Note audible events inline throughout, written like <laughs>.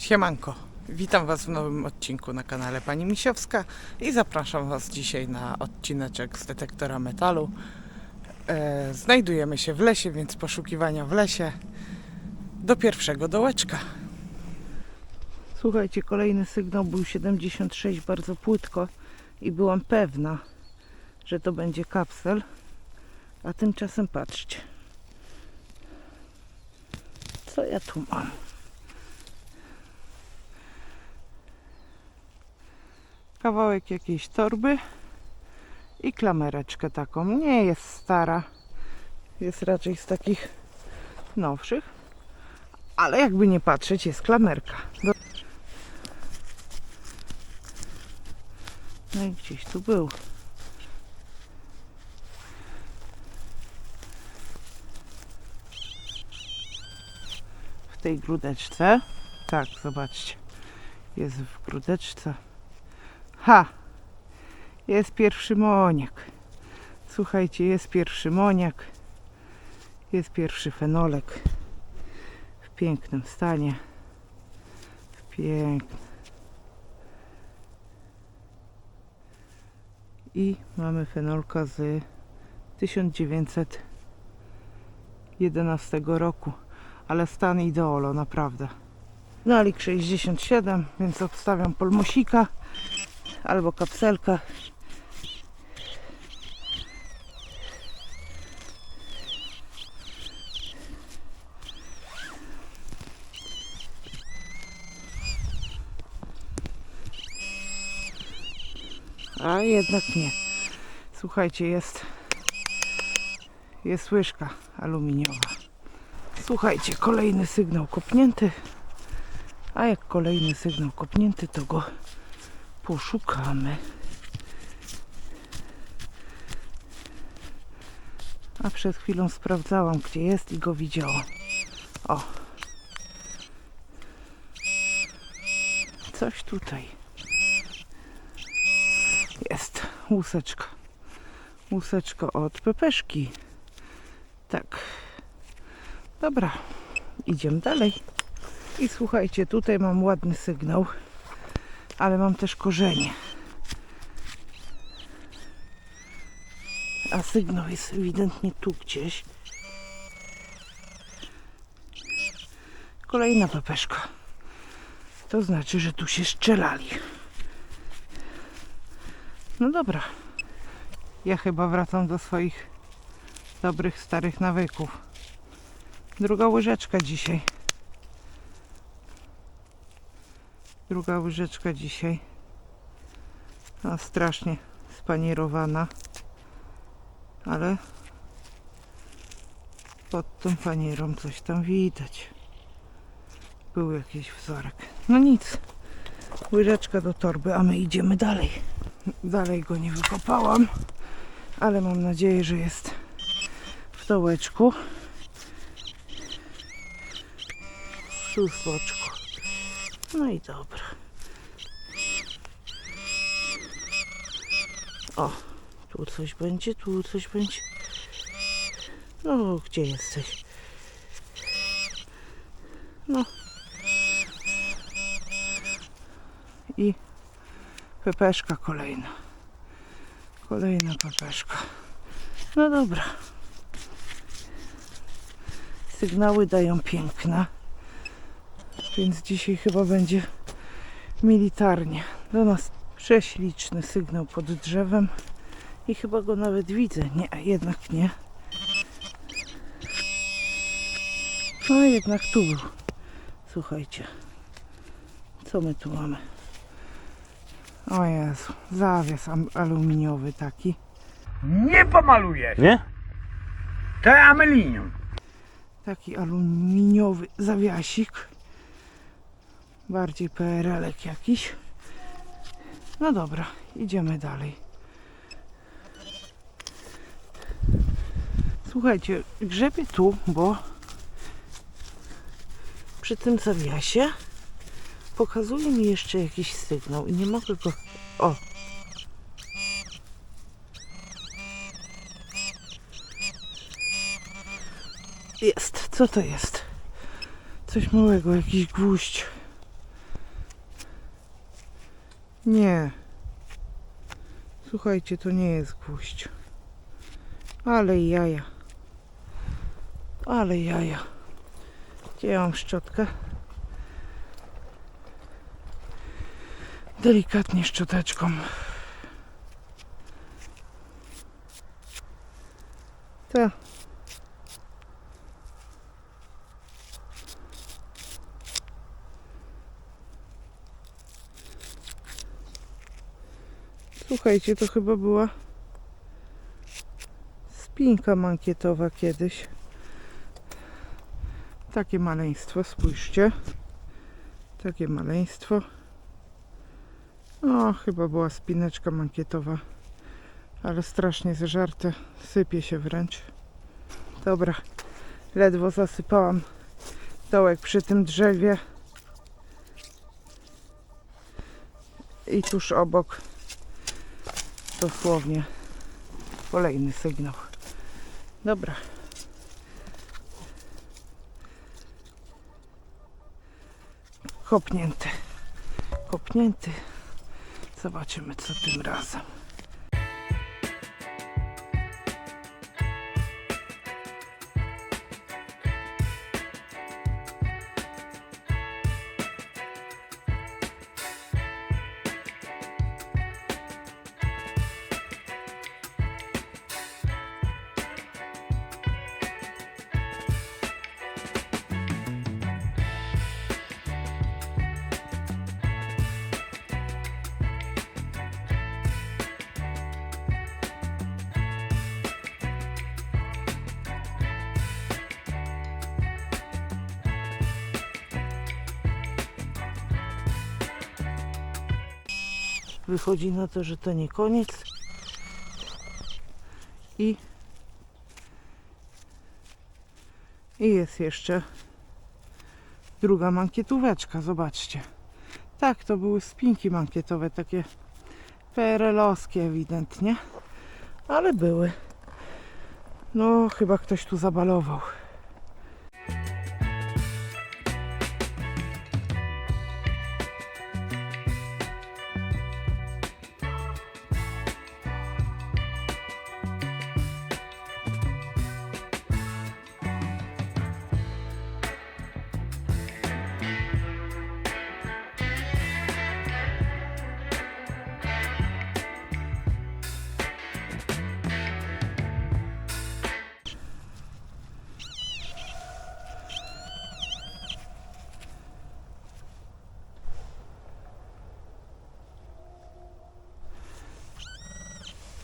Siemanko, witam Was w nowym odcinku na kanale Pani Misiowska i zapraszam Was dzisiaj na odcineczek z detektora metalu. E, znajdujemy się w lesie, więc poszukiwania w lesie do pierwszego dołeczka. Słuchajcie, kolejny sygnał był 76 bardzo płytko i byłam pewna, że to będzie kapsel, a tymczasem patrzcie. Co ja tu mam? Kawałek jakiejś torby i klamereczkę taką. Nie jest stara, jest raczej z takich nowszych, ale jakby nie patrzeć, jest klamerka. Do... No i gdzieś tu był. W tej grudeczce. Tak, zobaczcie. Jest w grudeczce. Ha! Jest pierwszy moniak. Słuchajcie, jest pierwszy moniak. Jest pierwszy fenolek. W pięknym stanie. W pięknym. I mamy fenolka z 1911 roku. Ale stan ideolo, naprawdę. Nalik 67, więc obstawiam polmosika albo kapselka. A jednak nie. Słuchajcie, jest jest łyżka aluminiowa. Słuchajcie, kolejny sygnał kopnięty. A jak kolejny sygnał kopnięty, to go poszukamy. A przed chwilą sprawdzałam, gdzie jest i go widziałam. O. Coś tutaj. Jest łuseczka. Łuseczka od pepeszki. Tak. Dobra. Idziemy dalej. I słuchajcie, tutaj mam ładny sygnał ale mam też korzenie. A sygnał jest ewidentnie tu gdzieś. Kolejna pepeszka. To znaczy, że tu się strzelali. No dobra. Ja chyba wracam do swoich dobrych, starych nawyków. Druga łyżeczka dzisiaj. Druga łyżeczka dzisiaj. A strasznie spanierowana. Ale pod tą panierą coś tam widać. Był jakiś wzorek. No nic. Łyżeczka do torby, a my idziemy dalej. Dalej go nie wykopałam, ale mam nadzieję, że jest w dołeczku. Tu z boczku. No i dobra. O, tu coś będzie, tu coś będzie. No, gdzie jesteś? No. I pepeszka kolejna. Kolejna pepeszka. No dobra. Sygnały dają piękna. Więc dzisiaj chyba będzie militarnie. Do nas prześliczny sygnał pod drzewem i chyba go nawet widzę. Nie, a jednak nie. No jednak tu był. Słuchajcie. Co my tu mamy? O Jezu, zawias aluminiowy taki. Nie pomalujesz. Nie? To amelinium. Taki aluminiowy zawiasik. Bardziej PRL-ek jakiś. No dobra, idziemy dalej. Słuchajcie, grzebię tu, bo przy tym zawiasie pokazuje mi jeszcze jakiś sygnał i nie mogę go... O! Jest, co to jest? Coś małego, jakiś gwóźdź. Nie. Słuchajcie, to nie jest gwóźdź. Ale jaja. Ale jaja. Gdzie ja mam szczotkę? Delikatnie szczoteczką. Tak. Słuchajcie, to chyba była spinka mankietowa kiedyś. Takie maleństwo, spójrzcie. Takie maleństwo. O, chyba była spineczka mankietowa. Ale strasznie zeżarte. Sypie się wręcz. Dobra, ledwo zasypałam dołek przy tym drzewie. I tuż obok dosłownie kolejny sygnał. Dobra. Kopnięty. Kopnięty. Zobaczymy co tym razem. Wychodzi na to, że to nie koniec. I i jest jeszcze druga mankietóweczka, zobaczcie. Tak, to były spinki mankietowe, takie PRL-owskie ewidentnie, ale były. No, chyba ktoś tu zabalował.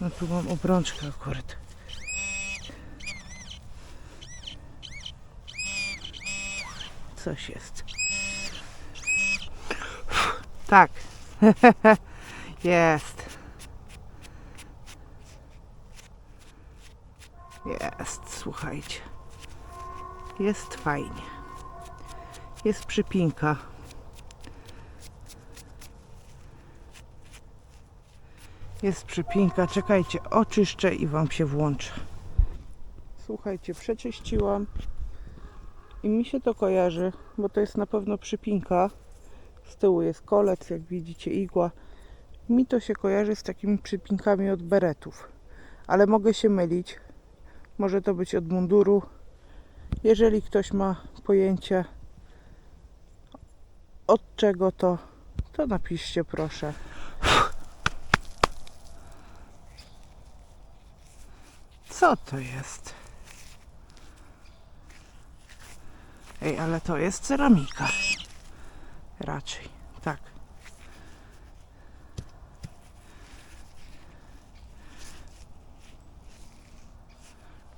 No tu mam obrączkę akurat. Coś jest. Tak. <laughs> jest. Jest, słuchajcie. Jest fajnie. Jest przypinka. Jest przypinka. Czekajcie, oczyszczę i Wam się włączę. Słuchajcie, przeczyściłam i mi się to kojarzy, bo to jest na pewno przypinka. Z tyłu jest kolec, jak widzicie, igła. Mi to się kojarzy z takimi przypinkami od beretów, ale mogę się mylić. Może to być od munduru. Jeżeli ktoś ma pojęcie od czego to, to napiszcie proszę. Co to jest? Ej, ale to jest ceramika. Raczej, tak.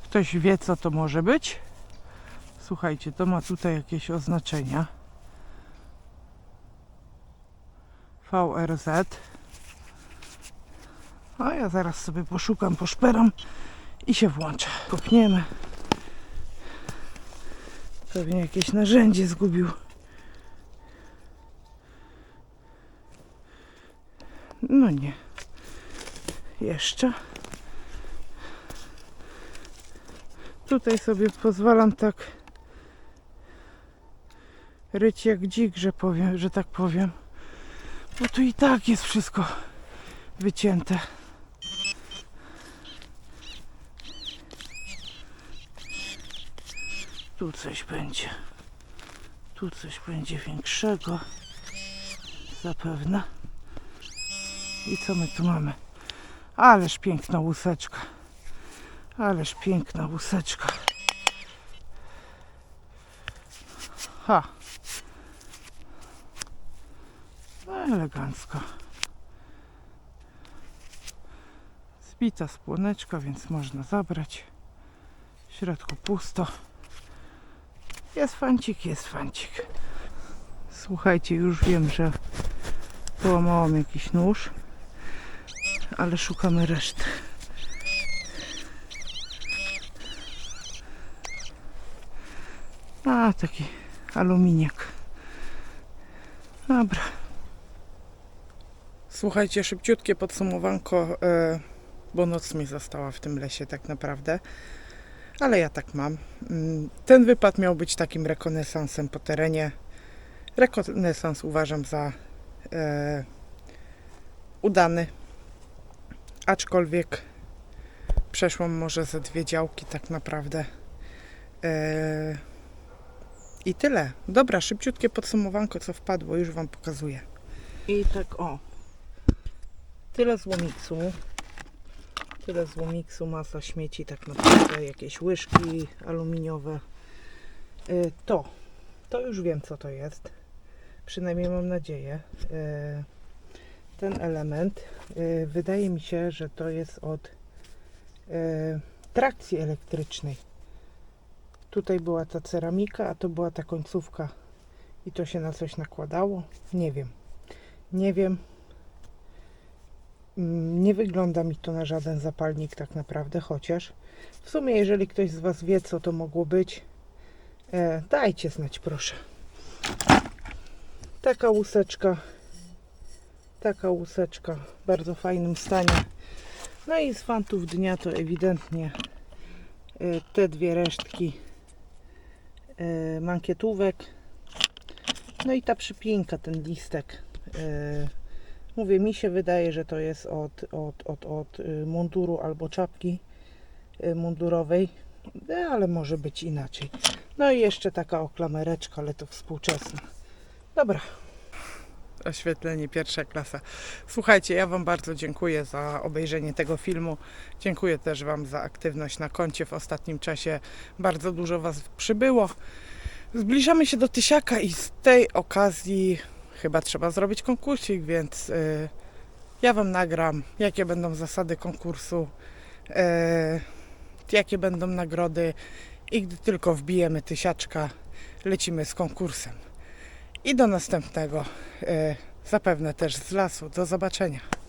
Ktoś wie, co to może być? Słuchajcie, to ma tutaj jakieś oznaczenia. VRZ. A ja zaraz sobie poszukam, poszperam i się włączę. Kopniemy. Pewnie jakieś narzędzie zgubił. No nie. Jeszcze. Tutaj sobie pozwalam tak ryć jak dzik, że powiem, że tak powiem. Bo tu i tak jest wszystko wycięte. Tu coś będzie. Tu coś będzie większego. Zapewne. I co my tu mamy? Ależ piękna łuseczka. Ależ piękna łuseczka. Ha. No, elegancko. Zbita spłoneczka, więc można zabrać. W środku pusto. Jest fancik, jest fancik. Słuchajcie, już wiem, że połamałam jakiś nóż, ale szukamy reszty. A, taki aluminiak. Dobra. Słuchajcie, szybciutkie podsumowanko, e, bo noc mi została w tym lesie tak naprawdę. Ale ja tak mam. Mm, Ten wypad miał być takim rekonesansem po terenie. Rekonesans uważam za e, udany. Aczkolwiek przeszłam może ze dwie działki tak naprawdę. E, I tyle. Dobra, szybciutkie podsumowanko, co wpadło, już Wam pokazuję. I tak o. Tyle z łomiksu. Tyle z łomiksu, masa śmieci tak naprawdę, jakieś łyżki aluminiowe. Y, To, to już wiem co to jest. Przynajmniej mam nadzieję. Y, Ten element, y, wydaje mi się, że to jest od trakcji elektrycznej. Tutaj była ta ceramika, a to była ta końcówka i to się na coś nakładało. Nie wiem. Nie wiem. Nie wygląda mi to na żaden zapalnik tak naprawdę, chociaż w sumie jeżeli ktoś z Was wie co to mogło być, e, dajcie znać proszę. Taka łuseczka, taka łuseczka w bardzo fajnym stanie. No i z fantów dnia to ewidentnie e, te dwie resztki e, mankietówek. No i ta przypinka, ten listek. E, Mówię, mi się wydaje, że to jest od, od, od, od y, munduru albo czapki y, mundurowej, No, ale może być inaczej. No i jeszcze taka oklamereczka, ale to współczesna. Dobra. Oświetlenie pierwsza klasa. Słuchajcie, ja Wam bardzo dziękuję za obejrzenie tego filmu. Dziękuję też Wam za aktywność na koncie. W ostatnim czasie bardzo dużo Was przybyło. Zbliżamy się do tysiaka i z tej okazji chyba trzeba zrobić konkursik, więc y, ja Wam nagram, jakie będą zasady konkursu, y, jakie będą nagrody i gdy tylko wbijemy tysiaczka, lecimy z konkursem. I do następnego, y, zapewne też z lasu. Do zobaczenia.